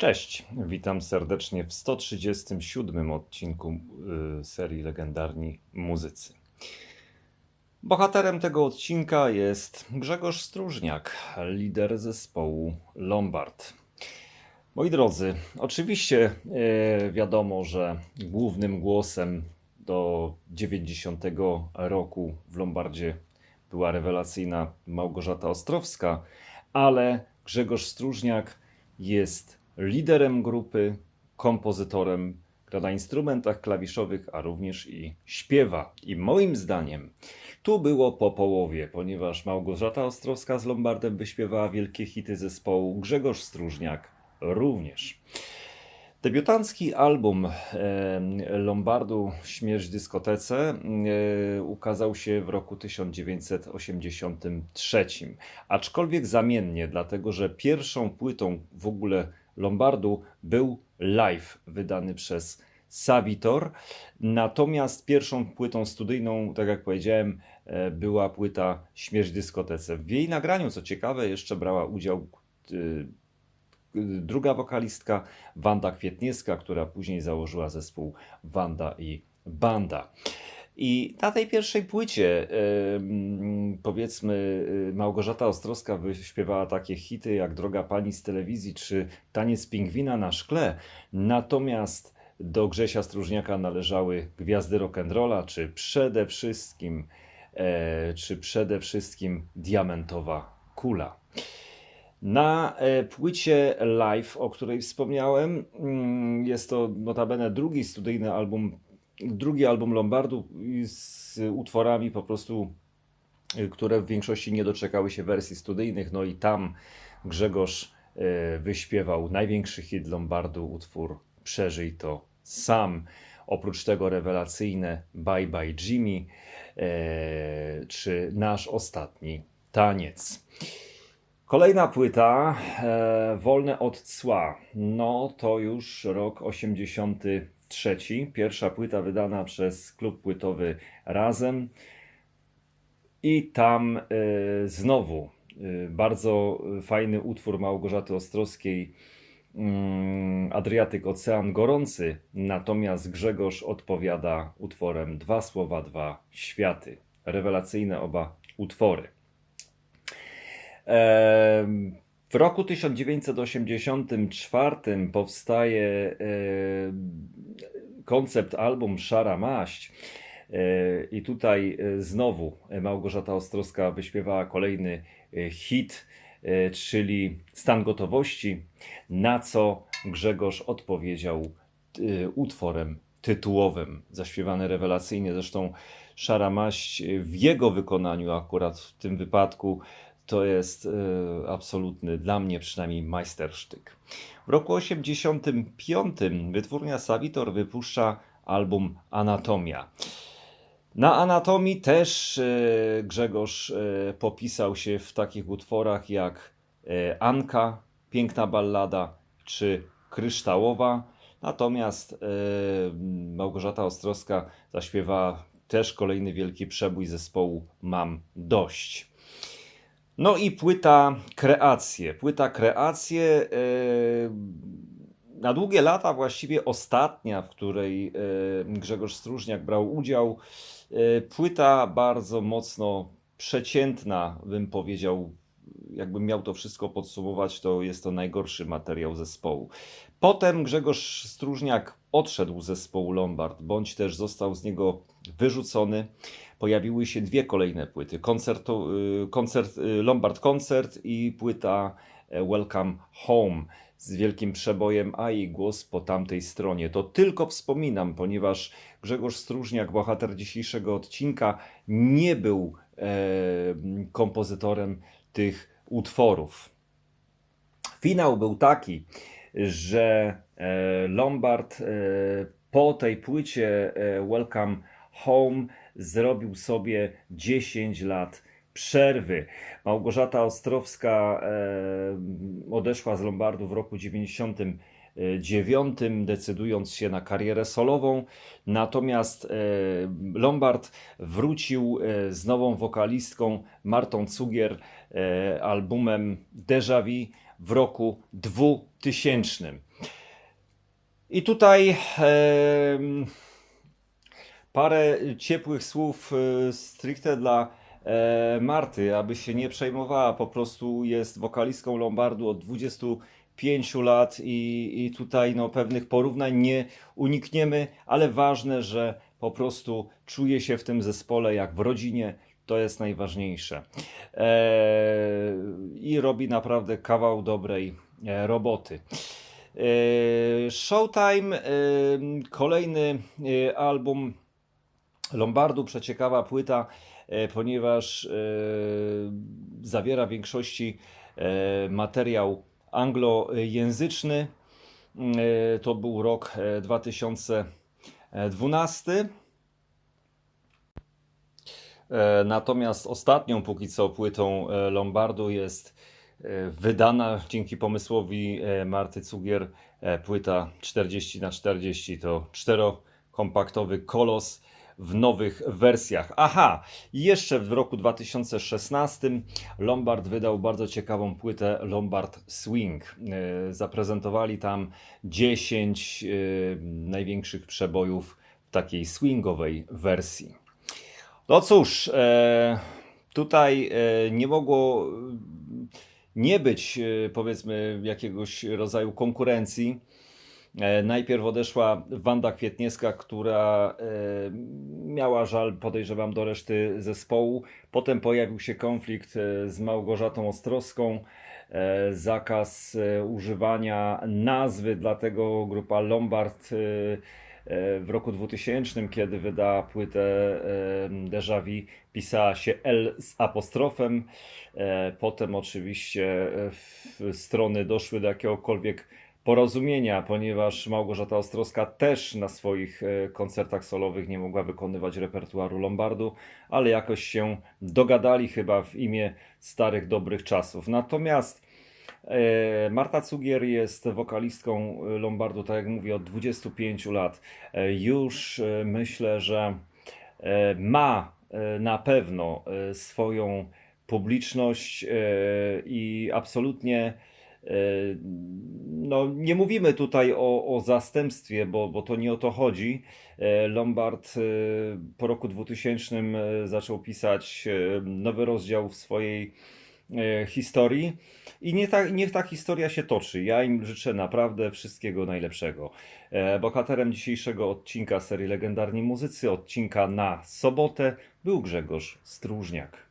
Cześć, witam serdecznie w 137 odcinku y, serii Legendarni Muzycy. Bohaterem tego odcinka jest Grzegorz Stróżniak, lider zespołu Lombard. Moi drodzy, oczywiście e, wiadomo, że głównym głosem do 90 roku w Lombardzie była rewelacyjna Małgorzata Ostrowska, ale Grzegorz Stróżniak jest liderem grupy, kompozytorem, gra na instrumentach klawiszowych, a również i śpiewa. I moim zdaniem tu było po połowie, ponieważ Małgorzata Ostrowska z Lombardem wyśpiewała wielkie hity zespołu, Grzegorz Stróżniak również. Debiutancki album e, Lombardu Śmierć dyskotece e, ukazał się w roku 1983. Aczkolwiek zamiennie, dlatego że pierwszą płytą w ogóle Lombardu był live wydany przez Savitor. Natomiast pierwszą płytą studyjną, tak jak powiedziałem, e, była płyta Śmierć dyskotece. W jej nagraniu, co ciekawe, jeszcze brała udział y, druga wokalistka Wanda Kwietniewska, która później założyła zespół Wanda i Banda. I na tej pierwszej płycie, powiedzmy, y, Małgorzata Ostrowska wyśpiewała takie hity jak Droga Pani z telewizji czy Taniec Pingwina na szkle. Natomiast do Grzesia Stróżniaka należały Gwiazdy Rock'n'Rolla, czy przede wszystkim, e, czy przede wszystkim Diamentowa Kula. Na e, płycie live, o której wspomniałem, mm, jest to notabene drugi studyjny album, drugi album Lombardu z utworami po prostu, y, które w większości nie doczekały się wersji studyjnych. No i tam Grzegorz e, wyśpiewał największy hit Lombardu, utwór Przeżyj to sam. Oprócz tego rewelacyjne Bye Bye Jimmy e, czy Nasz Ostatni Taniec. Kolejna płyta, Wolne od cła. No to już rok 83. Pierwsza płyta wydana przez klub płytowy Razem. I tam e, znowu e, bardzo fajny utwór Małgorzaty Ostrowskiej, mm, Adriatyk Ocean Gorący. Natomiast Grzegorz odpowiada utworem Dwa słowa, dwa światy. Rewelacyjne oba utwory. Em, W roku 1984 powstaje em, koncept album Szara Maść. E, I tutaj e, znowu Małgorzata Ostrowska wyśpiewała kolejny e, hit, e, czyli Stan Gotowości, na co Grzegorz odpowiedział e, utworem tytułowym, zaśpiewany rewelacyjnie. Zresztą Szara Maść e, w jego wykonaniu, akurat w tym wypadku, to jest e, absolutny, dla mnie przynajmniej, majstersztyk. W roku 85 wytwórnia Savitor wypuszcza album Anatomia. Na Anatomii też e, Grzegorz e, popisał się w takich utworach jak e, Anka, Piękna Ballada czy Kryształowa. Natomiast e, Małgorzata Ostrowska zaśpiewała też kolejny wielki przebój zespołu Mam Dość. No i płyta Kreacje. Płyta Kreacje e, na długie lata właściwie ostatnia, w której e, Grzegorz Stróżniak brał udział. E, Płyta bardzo mocno przeciętna, bym powiedział. Jakbym miał to wszystko podsumować, to jest to najgorszy materiał zespołu. Potem Grzegorz Stróżniak odszedł z zespołu Lombard, bądź też został z niego wyrzucony. Pojawiły się dwie kolejne płyty: koncert, y, y, Lombard Koncert i płyta e, Welcome Home z wielkim przebojem, a jej głos po tamtej stronie. To tylko wspominam, ponieważ Grzegorz Stróżniak, bohater dzisiejszego odcinka, nie był e, kompozytorem tych utworów. Finał był taki, że e, Lombard e, po tej płycie Welcome Home zrobił sobie 10 lat przerwy. Małgorzata Ostrowska e, odeszła z Lombardu w roku 99, decydując się na karierę solową. Natomiast e, Lombard wrócił e, z nową wokalistką Martą Cugier e, albumem Déjà Vu w roku 2000. I tutaj em, parę ciepłych słów e, stricte dla e, Marty, aby się nie przejmowała. Po prostu jest wokalistką Lombardu od 25 lat i, i tutaj no, pewnych porównań nie unikniemy, ale ważne, że po prostu czuje się w tym zespole jak w rodzinie. To jest najważniejsze. E, I robi naprawdę kawał dobrej e, roboty. E, Showtime, kolejny album Lombardu, przeciekawa płyta, e, ponieważ e, zawiera w większości e, materiał anglojęzyczny. To był rok e, 2012. E, Natomiast ostatnią póki co płytą Lombardu jest wydana dzięki pomysłowi Marty Cugier płyta 40 na 40 to czterokompaktowy kolos w nowych wersjach. Aha, jeszcze w roku 2016 Lombard wydał bardzo ciekawą płytę Lombard Swing. E, Zaprezentowali tam 10 e, największych przebojów w takiej swingowej wersji. No cóż, e, tutaj nie mogło nie być, powiedzmy, jakiegoś rodzaju konkurencji. E, Najpierw odeszła Wanda Kwietniewska, która e, miała żal, podejrzewam, do reszty zespołu. Potem pojawił się konflikt e, z Małgorzatą Ostrowską, zakaz używania nazwy, dlatego grupa Lombard w roku 2000, kiedy wydała płytę Déjà Vu, pisała się L z apostrofem. Potem oczywiście strony doszły do jakiegokolwiek porozumienia, ponieważ Małgorzata Ostrowska też na swoich e, koncertach solowych nie mogła wykonywać repertuaru Lombardu, ale jakoś się dogadali chyba w imię starych, dobrych czasów. Natomiast e, Marta Cugier jest wokalistką e, Lombardu, tak jak mówię, od 25 lat. Już myślę, że ma na pewno swoją publiczność i absolutnie no, nie mówimy tutaj o, o zastępstwie, bo, bo to nie o to chodzi. E, Lombard e, po roku 2000 e, zaczął pisać nowy rozdział w swojej historii i nie ta, niech ta historia się toczy. Ja im życzę naprawdę wszystkiego najlepszego. Bohaterem dzisiejszego odcinka serii Legendarni Muzycy, odcinka na sobotę, był Grzegorz Stróżniak.